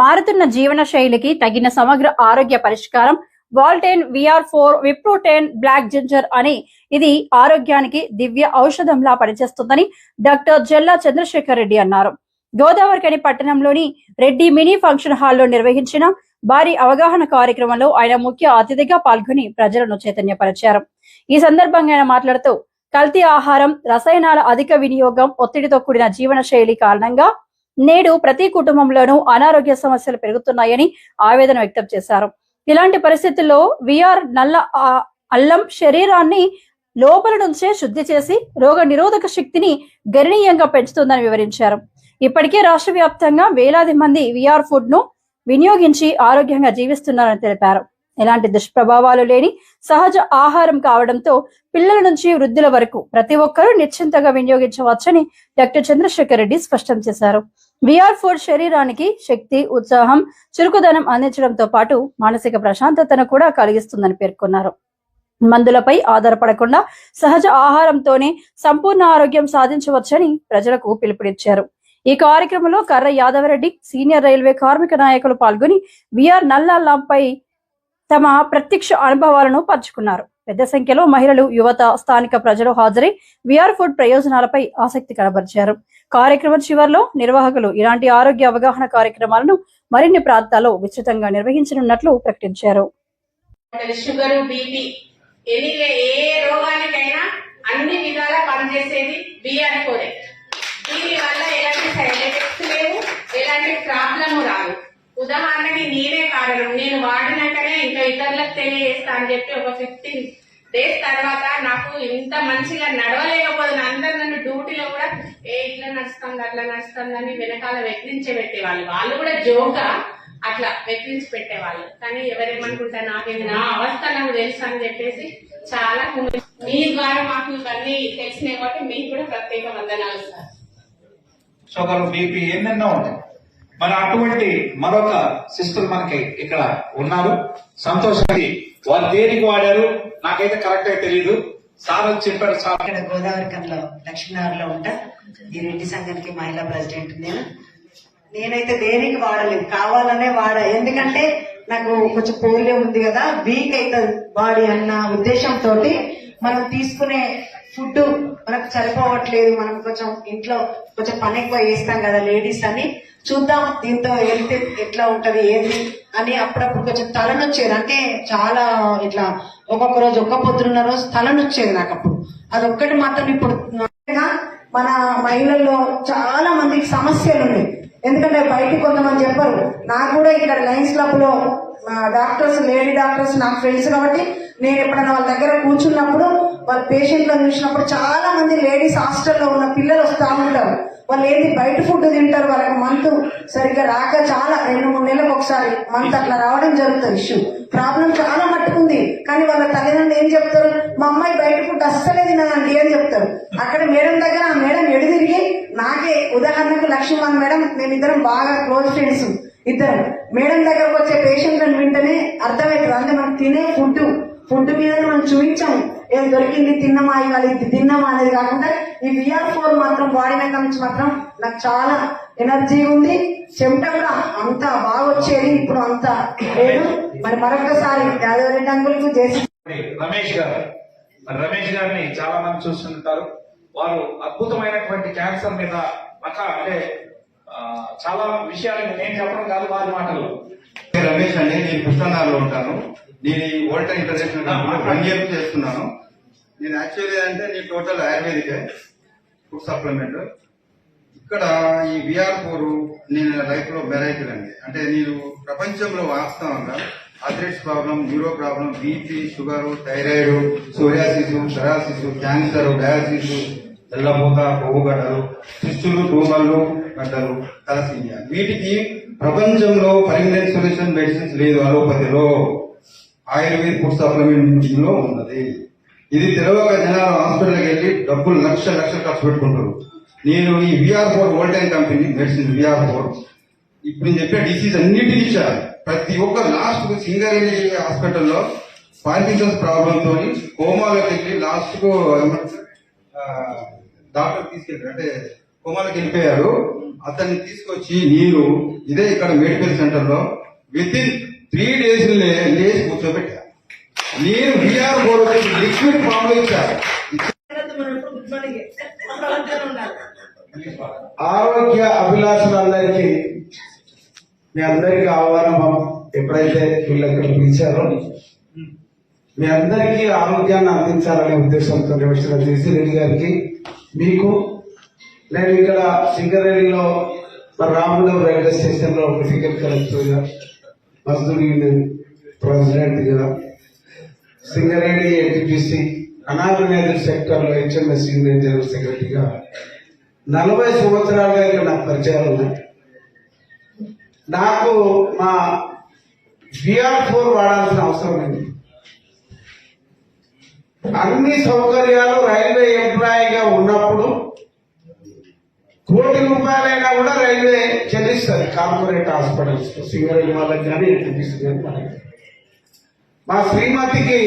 మారుతున్న జీవన శైలికి తగిన సమగ్ర ఆరోగ్య పరిష్కారం వాల్టెన్ విఆర్ ఫోర్ విప్రోటెన్ బ్లాక్ జింజర్ అని ఇది ఆరోగ్యానికి దివ్య ఔషధంలా పనిచేస్తుందని డాక్టర్ జల్లా చంద్రశేఖర్ రెడ్డి అన్నారు. గోదావరికని పట్టణంలోని రెడ్డి మినీ ఫంక్షన్ హాల్లో నిర్వహించిన భారీ అవగాహన కార్యక్రమంలో ఆయన ముఖ్య అతిథిగా పాల్గొని ప్రజలను చైతన్యపరిచారు. ఈ సందర్భంగా ఆయన మాట్లాడుతూ కల్తీ ఆహారం రసాయనాల అధిక వినియోగం ఒత్తిడితో కూడిన జీవన శైలి కారణంగా నేడు ప్రతి కుటుంబంలోనూ అనారోగ్య సమస్యలు పెరుగుతున్నాయని ఆవేదన వ్యక్తం చేశారు. ఇలాంటి పరిస్థితుల్లో విఆర్ నల్ల అల్లం శరీరాన్ని లోపల నుంచే శుద్ధి చేసి రోగ నిరోధక శక్తిని గణనీయంగా పెంచుతుందని వివరించారు. ఇప్పటికే రాష్ట్ర వ్యాప్తంగా వేలాది మంది విఆర్ ఫుడ్ను వినియోగించి ఆరోగ్యంగా జీవిస్తున్నారని తెలిపారు. ఎలాంటి దుష్ప్రభావాలు లేని సహజ ఆహారం కావడంతో పిల్లల నుంచి వృద్ధుల వరకు ప్రతి ఒక్కరూ నిశ్చింతగా వినియోగించవచ్చని డాక్టర్ చంద్రశేఖర్ రెడ్డి స్పష్టం చేశారు. విఆర్ ఫుడ్ శరీరానికి శక్తి ఉత్సాహం చురుకుదనం అందించడంతో పాటు మానసిక ప్రశాంతతను కూడా కలిగిస్తుందని పేర్కొన్నారు. మందులపై ఆధారపడకుండా సహజ ఆహారంతోనే సంపూర్ణ ఆరోగ్యం సాధించవచ్చని ప్రజలకు పిలుపునిచ్చారు. ఈ కార్యక్రమంలో కర్ర యాదవరెడ్డి సీనియర్ రైల్వే కార్మిక నాయకులు పాల్గొని విఆర్ నల్లాల్లాంపై తమ ప్రత్యక్ష అనుభవాలను పంచుకున్నారు. పెద్ద సంఖ్యలో మహిళలు యువత స్థానిక ప్రజలు హాజరై విఆర్ ఫుడ్ ప్రయోజనాలపై ఆసక్తి కనబరిచారు. కార్యక్రమం చివరిలో నిర్వాహకులు ఇలాంటి ఆరోగ్య అవగాహన కార్యక్రమాలను మరిన్ని ప్రాంతాల్లో విస్తృతంగా నిర్వహించనున్నట్లు ప్రకటించారు. షుగర్ బీపీ ఎనీ ఏ రోగానికైనా అన్ని పనిచేసేది దీని వల్ల ఎలాంటి సైడ్ ఎఫెక్ట్స్ లేవు ఎలాంటి ప్రాబ్లమ్ రాదు ఉదాహరణకి నేనే కారణం. నేను వాడినాకనే ఇంకా ఇతరులకు తెలియజేస్తా అని చెప్పి ఒక ఫిఫ్టీన్ డేస్ తర్వాత నాకు ఇంత మంచిగా నడవలేకపోతున్నా అందరు నన్ను డ్యూటీలో కూడా ఏ ఇట్లా నడుస్తుంది అట్లా నడుస్తుంది అని వెనకాల వెక్కిరించే పెట్టేవాళ్ళు వాళ్ళు కూడా జోగా అట్లా వెక్కిరించి పెట్టేవాళ్ళు కానీ ఎవరేమనుకుంటా నాకేది నా అవస్థ నాకు తెలుసు అని చెప్పేసి చాలా మీ ద్వారా మాకు ఇవన్నీ తెలిసినాయి కాబట్టి మీకు కూడా ప్రత్యేక వందనాలు సార్. సో బీపీ ఎన్నెన్నో ఉంటాయి మరి అటువంటి మరొక సిస్టర్ మనకి ఇక్కడ ఉన్నారు. సంతోషానికి వారు దేనికి వాడారు? నాకైతే కరెక్ట్గా తెలియదు సార్ వచ్చి చెప్పారు సార్. ఇక్కడ గోదావరికంలో లక్ష్మీనగర్లో ఉంటా. ఈ రెడ్డి సంఘానికి మహిళా ప్రెసిడెంట్ నేను. నేనైతే దేనికి వాడలేదు. కావాలనే వాడా. ఎందుకంటే నాకు కొంచెం పోలియో ఉంది కదా. వీక్ అవుతుంది బాడీ అన్న ఉద్దేశంతో మనం తీసుకునే ఫుడ్ మనకు సరిపోవట్లేదు మనం కొంచెం ఇంట్లో కొంచెం పని ఎక్కువ చేస్తాం కదా లేడీస్ అని. చూద్దాం దీంతో హెల్త్ ఎట్లా ఉంటది ఏంది అని అప్పుడప్పుడు కొంచెం తలనొచ్చేది. అంటే చాలా ఇట్లా ఒక్కొక్క రోజు ఒక్క పొద్దున్న రోజు తలనొచ్చేది నాకు అప్పుడు. అదొక్కటి మాత్రం ఇప్పుడు మన మహిళల్లో చాలా మందికి సమస్యలు ఉన్నాయి. ఎందుకంటే బయటికి కొంతమంది చెప్పరు నాకు కూడా ఇక్కడ లయన్స్ క్లబ్లో డాక్టర్స్ లేడీ డాక్టర్స్ నాకు ఫ్రెండ్స్ కాబట్టి నేను ఎప్పుడైనా వాళ్ళ దగ్గర కూర్చున్నప్పుడు వాళ్ళ పేషెంట్లను చూసినప్పుడు చాలా మంది లేడీస్ హాస్టల్లో ఉన్న పిల్లలు వస్తూ ఉంటారు. వాళ్ళు ఏది బయట ఫుడ్ తింటారు వాళ్ళకి మంత్ సరిగ్గా రాక చాలా రెండు మూడు నెలలకు ఒకసారి మంత్ అట్లా రావడం జరుగుతుంది ఇష్యూ ప్రాబ్లం చాలా మట్టుకుంది కానీ వాళ్ళ తల్లిదండ్రులు ఏం చెప్తారు? మా అమ్మాయి బయట ఫుడ్ అస్సలే తినదండి అని చెప్తారు. అక్కడ మేడం దగ్గర ఆ మేడం ఎడు తిరిగి నాకే ఉదాహరణకు లక్ష్మణ్ మేడం మేమిద్దరం బాగా క్లోజ్ ఫ్రెండ్స్ ఇద్దరు. మేడం దగ్గరకు వచ్చే పేషెంట్లను వింటేనే అర్థమవుతుంది అంటే మనం తినే ఫుడ్ ఫుడ్ మీద మనం చూపించాం ఏం దొరికింది తిన్నమా ఇవాళ ఇది తిన్నమా అనేది కాకుండా ఈ విఆర్ ఫోర్ మాత్రం వాడినాక నుంచి మాత్రం నాకు చాలా ఎనర్జీ ఉంది. చెమట కూడా అంత బాగా వచ్చేది. ఇప్పుడు అంత లేదు. మరి మరొకసారి యాదవ్ రెడ్డి అంకుల్కు చేసి రమేష్ గారు. రమేష్ గారిని చాలా మంది చూస్తుంటారు. వారు అద్భుతమైనటువంటి క్యాన్సర్ మీద అంటే చాలా విషయాలు నేను చెప్పడం కాదు వారి మాటలు రమేష్ అండి నేను కృష్ణానగర్లో ఉంటాను. నేను ఈ ఓల్టా ఇంటర్నేషనల్ వన్ ఇయర్ చేస్తున్నాను. నేను యాక్చువల్లీ అంటే నేను టోటల్ ఆయుర్వేదిక్ ఫుడ్ సప్లిమెంట్. ఇక్కడ ఈ విఆర్ ఫోర్ నేను లైఫ్లో మెరైకల్ అండి అంటే నేను ప్రపంచంలో వాస్తవంగా athletes problem neuro problem BP sugar thyroid psoriasis cirrhosis cancer diocese తెల్లబూత కొవ్వుగడ్డలు శిష్యులు దూమలు గడ్డలు తలసీమియా వీటికి ప్రపంచంలో పర్మనెంట్ సొల్యూషన్ మెడిసిన్స్ లేదు అలోపతిలో. ఆయుర్వేద ఫుడ్ సప్లిమెంట్లో ఉన్నది. ఇది తెలియక జనాలు హాస్పిటల్కి వెళ్ళి డబ్బులు లక్ష లక్ష ఖర్చు పెట్టుకుంటారు. నేను ఈ VR four Walton company medicine VR four ఇప్పుడు నేను చెప్పే డిసీజ్ అన్నిటినీ ఇచ్చారు ప్రతి ఒక్క లాస్ట్ సింగరేణి హాస్పిటల్లో పార్కిన్సన్స్ ప్రాబ్లంతో తోని కోమాలోకి వెళ్ళి లాస్ట్కు దాంట్లో డాక్టర్ తీసుకెళ్ళారు అంటే కోమాలోకి వెళ్ళిపోయారు. అతన్ని తీసుకొచ్చి నేను ఇదే ఇక్కడ మెడికల్ సెంటర్లో విత్ ఇన్ త్రీ డేస్ లేచి కూర్చోబెట్టా నేను బీఆర్ బోర్డు లిక్విడ్ ఫామ్లో ఇచ్చారు. ఆరోగ్య అభిలాషులందరికీ మీ అందరికీ ఆహ్వానం ఎప్పుడైతే వీళ్ళకి పిలిచారో మీ అందరికీ ఆరోగ్యాన్ని అందించాలనే ఉద్దేశంతో వచ్చిన జేసీ రెడ్డి గారికి మీకు నేను ఇక్కడ సింగరేణిలో మరి రామగుండం రైల్వే స్టేషన్లో ఫిజికల్ కలెక్టర్గా మజ్దూర్ యూనియన్ ప్రెసిడెంట్గా సింగరేణి ఎన్టీపీసీ అనాథ సెక్టర్లో హెచ్ఎంఎస్ యూనియన్ జనరల్ సెక్రటరీగా నలభై సంవత్సరాలుగా ఇక్కడ నాకు పరిచయాలు ఉన్నాయి. నాకు మా బిఆర్ ఫోర్ వాడాల్సిన అవసరం లేదు. అన్ని సౌకర్యాలు రైల్వే ఎంప్లాయీగా ఉన్నప్పుడు కోటి రూపాయలైనా కూడా రైల్వే చెల్లిస్తుంది. కార్పొరేట్ హాస్పిటల్స్ సింగరేజ్ వాళ్ళకి కానీ ఎన్టీపీసీ కానీ మా శ్రీమతికి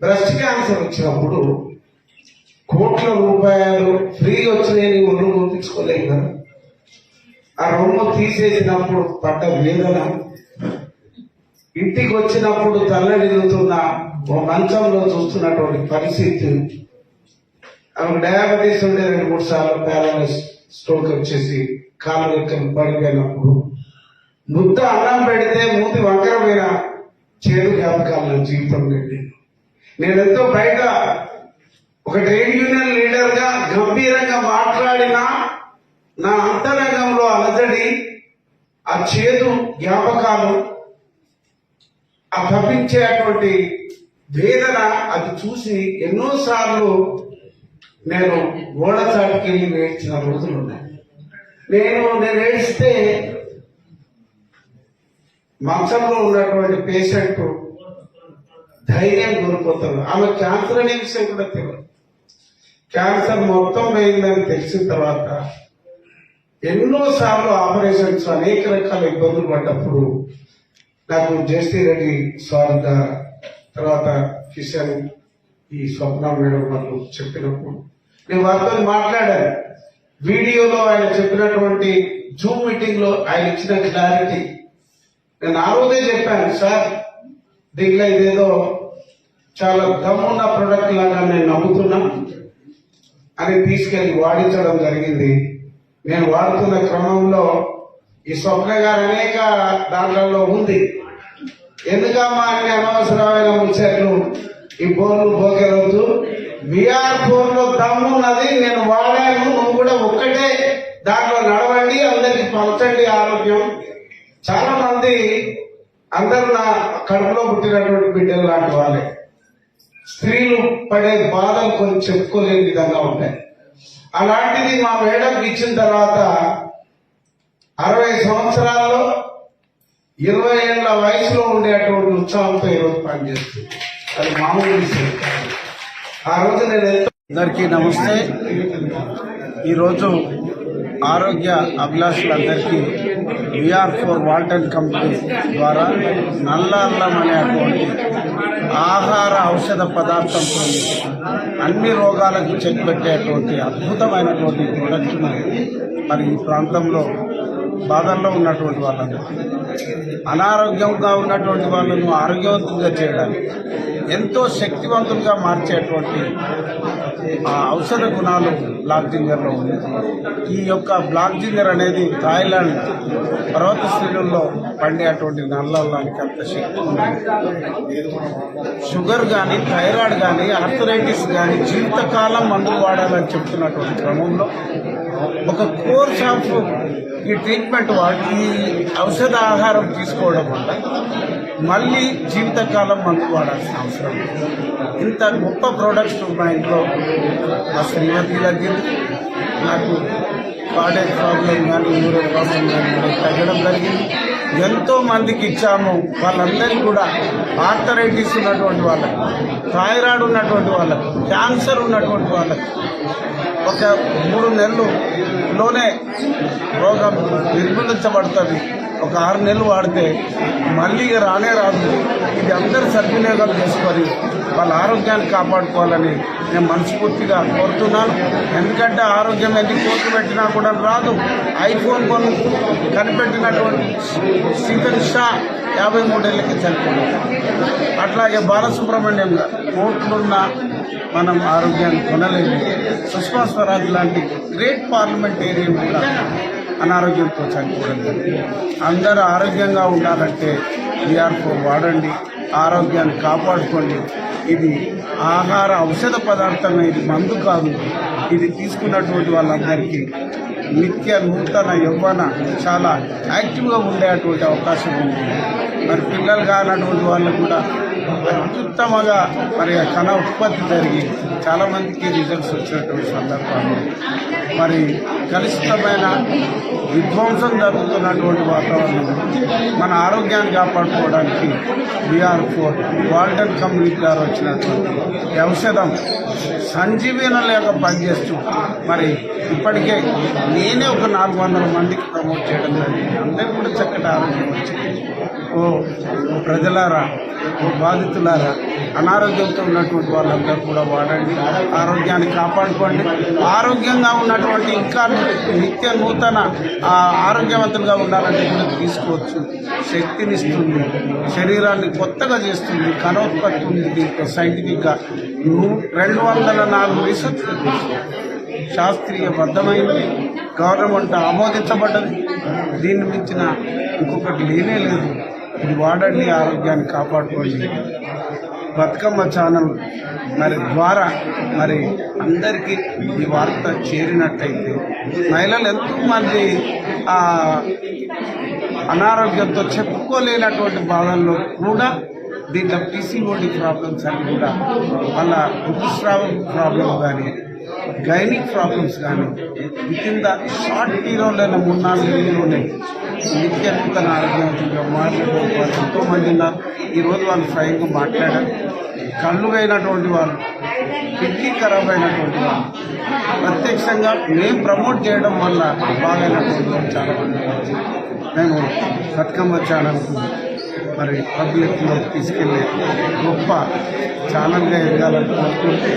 బ్రెస్ట్ క్యాన్సర్ వచ్చినప్పుడు కోట్ల రూపాయలు ఫ్రీ వచ్చినాయని ఒళ్ళు పంపించుకోలేము కదా. ఆ రొమ్ము తీసేసినప్పుడు పడ్డ వేదన ఇంటికి వచ్చినప్పుడు తల్లడిల్లుతున్న ఓ మంచంలో చూస్తున్నటువంటి పరిస్థితి. ఆమెకు డయాబెటీస్ ఉండే రెండు మూడు సార్లు ప్యారలైస్ స్ట్రోక్ వచ్చేసి కాలు రెక్కలు పడిపోయినప్పుడు ముద్ద అన్నం పెడితే మూతి వంకరమైన చేదు జ్ఞాపకాలు నా జీవితం నేను నేనెంతో బయట ఒక ట్రేడ్ యూనియన్ లీడర్గా గంభీరంగా మాట్లాడిన నా అంతరంగంలో అలజడి ఆ చేదు జ్ఞాపకాలు ఆ తప్పించేటువంటి వేదన అది చూసి ఎన్నోసార్లు నేను ఓడచాటుకి వెళ్ళి ఏడ్చిన రోజులు ఉన్నాయి నేను నేను ఏడిస్తే మంచంలో ఉన్నటువంటి పేషెంట్ ధైర్యం కోల్పోతారు ఆమె క్యాన్సర్ అనే విషయం కూడా తెలియదు. క్యాన్సర్ మొత్తం పోయిందని తెలిసిన తర్వాత ఎన్నో సార్లు ఆపరేషన్స్ అనేక రకాల ఇబ్బందులు పడ్డప్పుడు నాకు జయశ్రీ రెడ్డి సార్ గారు తర్వాత కిషన్ ఈ స్వప్న మేడం వాళ్ళు చెప్పినప్పుడు నేను వారితో మాట్లాడాను. వీడియోలో ఆయన చెప్పినటువంటి జూమ్ మీటింగ్లో ఆయన ఇచ్చిన క్లారిటీ నేను ఆ రోజే చెప్పాను సార్ దీంట్లో ఇదేదో చాలా దమ్మున్న ప్రొడక్ట్ లాగా నేను నమ్ముతున్నా అని తీసుకెళ్ళి వాడించడం జరిగింది. నేను వాడుతున్న క్రమంలో ఈ స్వప్న గారు అనేక దాంట్లలో ఉంది. ఎందుకమ్మా అన్ని అనవసరమైన ముచ్చట్లు? ఈ ఫోన్లు పోకెరవద్దు విఆర్ ఫోర్లో దమ్మున్నది నేను వాడాను నువ్వు కూడా ఒక్కటే. దాంట్లో నడవండి అందరికి పంచండి ఆరోగ్యం. చాలా మంది అందరు నా కడుపులో పుట్టినటువంటి బిడ్డలు లాంటి వాళ్ళే. స్త్రీలు పడే బాధలు కొన్ని చెప్పుకోలేని విధంగా ఉంటాయి. అలాంటిది మా మేడంకి ఇచ్చిన తర్వాత అరవై సంవత్సరాల్లో ఇరవై ఏళ్ళ వయసులో ఉండేటువంటి ఉత్సాహంతో ఈరోజు పనిచేస్తుంది. అది మామూలు విషయం. ఆ రోజు నేను అందరికీ నమస్తే. ఈరోజు ఆరోగ్య అభిలాషులందరికీ విఆర్ ఫోర్ వాల్టన్ కంపెనీ ద్వారా నల్ల అల్లం అనేటువంటి ఆహార ఔషధ పదార్థంతో అన్ని రోగాలకు చెక్ పెట్టేటువంటి అద్భుతమైనటువంటి ప్రొడక్ట్ను మరి ఈ ప్రాంతంలో బాధల్లో ఉన్నటువంటి వాళ్ళను అనారోగ్యంగా ఉన్నటువంటి వాళ్ళను ఆరోగ్యవంతులుగా చేయడానికి ఎంతో శక్తివంతులుగా మార్చేటువంటి ఔషధ గుణాలు బ్లాక్ జింజర్లో ఉంది. ఈ యొక్క బ్లాక్ జింజర్ అనేది థాయిలాండ్ పర్వత శ్రేణుల్లో పండేటువంటి నల్లలానికి అంత శక్తి ఉంది షుగర్ కానీ థైరాయిడ్ కానీ ఆర్థరైటిస్ కానీ జీవితకాలం మందులు వాడాలని చెప్తున్నటువంటి క్రమంలో ఒక కోర్స్ ఆఫ్ ఈ ట్రీట్మెంట్ వాడి ఈ ఔషధ ఆహారం తీసుకోవడం వల్ల మళ్ళీ జీవితకాలం మందు వాడాల్సిన అవసరం ఇంత గొప్ప ప్రోడక్ట్స్ మా ఇంట్లో మా శ్రీమతి తగ్గింది నాకు కార్డియక్ ప్రాబ్లం కానీ యూరిన్ ప్రాబ్లం కానీ తగ్గడం జరిగింది. ఎంతో మందికి ఇచ్చాము. వాళ్ళందరికీ కూడా ఆర్థరైటిస్ ఉన్నటువంటి వాళ్ళకి థైరాయిడ్ ఉన్నటువంటి వాళ్ళకి క్యాన్సర్ ఉన్నటువంటి వాళ్ళకి ఒక మూడు నెలలులోనే రోగం నిర్మూలించబడుతుంది. ఒక ఆరు నెలలు వాడితే మళ్ళీ ఇక రానే రాదు. ఇది అందరూ సద్వినియోగం చేసుకొని వాళ్ళ ఆరోగ్యాన్ని కాపాడుకోవాలని నేను మనస్ఫూర్తిగా కోరుతున్నాను. ఎందుకంటే ఆరోగ్యం ఎందుకు కోట్లు పెట్టినా కూడా రాదు. ఐఫోన్ కొను కనిపెట్టినటువంటి స్టీఫెన్ షా యాభై మూడేళ్ళకి చనిపోయాడు. అట్లాగే బాలసుబ్రహ్మణ్యం కోర్టులున్న కోట్లున్న మనం ఆరోగ్యాన్ని కొనలేము. సుష్మా స్వరాజ్ లాంటి గ్రేట్ పార్లమెంటేరియన్ కూడా అనారోగ్యంతో చనిపోవడం జరిగింది. అందరూ ఆరోగ్యంగా ఉండాలంటే బీఆర్ ఫోర్ వాడండి ఆరోగ్యాన్ని కాపాడుకోండి. ఇది ఆహార ఔషధ పదార్థమే ఇది మందు కాదు. ఇది తీసుకున్నటువంటి వాళ్ళందరికీ నిత్య నూతన యవ్వన చాలా యాక్టివ్గా ఉండేటువంటి అవకాశం ఉంది. మరి పిల్లలు కానటువంటి వాళ్ళు కూడా అత్యుత్తమంగా మరి కళ ఉత్పత్తి జరిగి చాలా మందికి రిజల్ట్స్ వచ్చినటువంటి సందర్భాలు మరి కలుషితమైన విధ్వంసం జరుగుతున్నటువంటి వాతావరణం మన ఆరోగ్యాన్ని కాపాడుకోవడానికి బీఆర్ ఫోర్ వాల్టన్ కంపెనీ గారు వచ్చినటువంటి ఔషధం ఔషధం లేక పనిచేస్తూ మరి ఇప్పటికే నేనే ఒక నాలుగు వందల మందికి ప్రమోట్ చేయడం జరిగింది. అందరికీ కూడా చక్కటి ఆరోగ్యం వచ్చింది ఓ ప్రజలారా బాధితులారా అనారోగ్యంతో ఉన్నటువంటి వాళ్ళందరూ కూడా వాడండి ఆరోగ్యాన్ని కాపాడుకోండి. ఆరోగ్యంగా ఉన్నటువంటి ఇంకా నిత్య నూతన ఆరోగ్యవంతులుగా ఉండాలంటే కూడా తీసుకోవచ్చు. శక్తినిస్తుంది శరీరాన్ని కొత్తగా చేస్తుంది కనోత్పత్తి ఉంది దీంట్లో సైంటిఫిక్గా. రెండు వందల నాలుగు రీసెర్చ్ శాస్త్రీయబద్ధమైంది గవర్నమెంట్ ఆమోదించబడ్డది. దీన్ని మించిన ఇంకొకటి లేనే లేదు. ఇది వాడండి ఆరోగ్యాన్ని కాపాడుకోండి. బతుకమ్మ ఛానల్ మరి ద్వారా మరి అందరికీ ఈ వార్త చేరినట్టయితే మహిళలు ఎంతోమంది ఆ, అనారోగ్యంతో చెప్పుకోలేనటువంటి బాధల్లో కూడా దీంట్లో పీసీఓడి ప్రాబ్లమ్స్ అని కూడా వాళ్ళ ఋతుస్రావం ప్రాబ్లం కానీ గైనిక్ ప్రాబ్లమ్స్ కానీ విత్ ఇన్ ద షార్ట్ పీరియడ్లోనే మూడు నాలుగు నెలల్లోనే నిత్య నూతన ఆరోగ్యవంతంగా మాట్లాడే వాళ్ళు ఎంతో మంది ఉన్నారు ఈరోజు వాళ్ళు స్వయంగా మాట్లాడారు. కళ్ళుగైనటువంటి వాళ్ళు కిడ్నీ ఖరాబ్ అయినటువంటి వాళ్ళు ప్రత్యక్షంగా మేము ప్రమోట్ చేయడం వల్ల బాగైనటువంటి వాళ్ళు చాలా మంది మేము బతుకమ్మ ఛానల్కు మరి పబ్లిక్లో తీసుకెళ్ళి గొప్ప ఛానల్గా ఎదగాలని కోరుకుంటే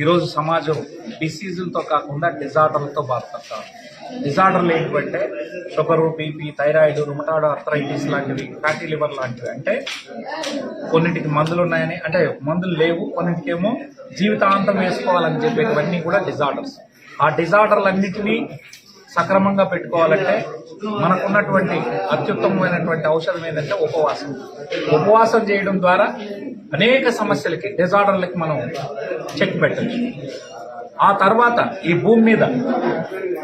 ఈరోజు సమాజం డిసీజులతో కాకుండా డిజార్డర్లతో బాధపడతారు. డిజార్డర్లు ఏంటంటే sugar BP thyroid rheumatoid arthritis లాంటివి ఫ్యాటీ లివర్ లాంటివి. అంటే కొన్నింటికి మందులు ఉన్నాయని అంటే మందులు లేవు కొన్నింటికేమో జీవితాంతం వేసుకోవాలని చెప్పేటివన్నీ కూడా డిజార్డర్స్. ఆ డిజార్డర్లన్నింటినీ సక్రమంగా పెట్టుకోవాలంటే మనకున్నటువంటి అత్యుత్తమమైనటువంటి ఔషధం ఏంటంటే ఉపవాసం. ఉపవాసం చేయడం ద్వారా అనేక సమస్యలకి డిజార్డర్లకి మనం చెక్ పెట్టచ్చు. ఆ తర్వాత ఈ భూమి మీద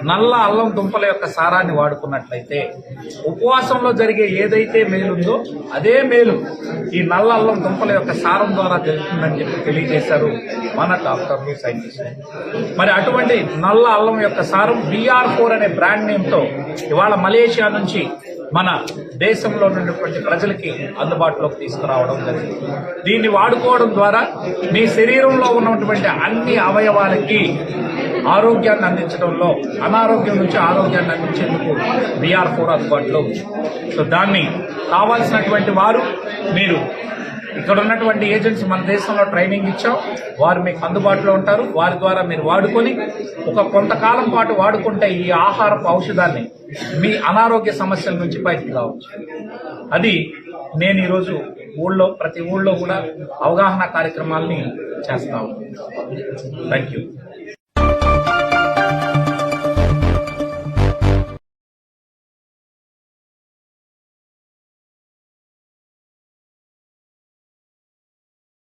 నల్ల అల్లం దుంపల యొక్క సారాన్ని వాడుకున్నట్లయితే ఉపవాసంలో జరిగే ఏదైతే మేలుందో అదే మేలు ఈ నల్ల అల్లం దుంపల యొక్క సారం ద్వారా జరుగుతుందని చెప్పి తెలియజేశారు మన డాక్టర్లు సైంటిస్టులు మరి అటువంటి నల్ల అల్లం యొక్క సారం బీఆర్ ఫోర్ అనే బ్రాండ్ నేమ్తో ఇవాళ మలేషియా నుంచి మన దేశంలో ఉన్నటువంటి ప్రజలకి అందుబాటులోకి తీసుకురావడం జరిగింది. దీన్ని వాడుకోవడం ద్వారా మీ శరీరంలో ఉన్నటువంటి అన్ని అవయవాలకి ఆరోగ్యాన్ని అందించడంలో అనారోగ్యం నుంచి ఆరోగ్యాన్ని అందించేందుకు బిఆర్ ఫోర్ అందుబాటులో ఉంది. సో దాన్ని కావాల్సినటువంటి వారు మీరు ఇక్కడ ఉన్నటువంటి ఏజెంట్స్ మన దేశంలో ట్రైనింగ్ ఇచ్చాం. వారు మీకు అందుబాటులో ఉంటారు. వారి ద్వారా మీరు వాడుకొని ఒక కొంతకాలం పాటు వాడుకుంటే ఈ ఆహారపు ఔషధాన్ని మీ అనారోగ్య సమస్యల నుంచి బయటకు రావచ్చు. అది నేను ఈరోజు ఊళ్ళో ప్రతి ఊళ్ళో కూడా అవగాహన కార్యక్రమాల్ని చేస్తాము థ్యాంక్ యూ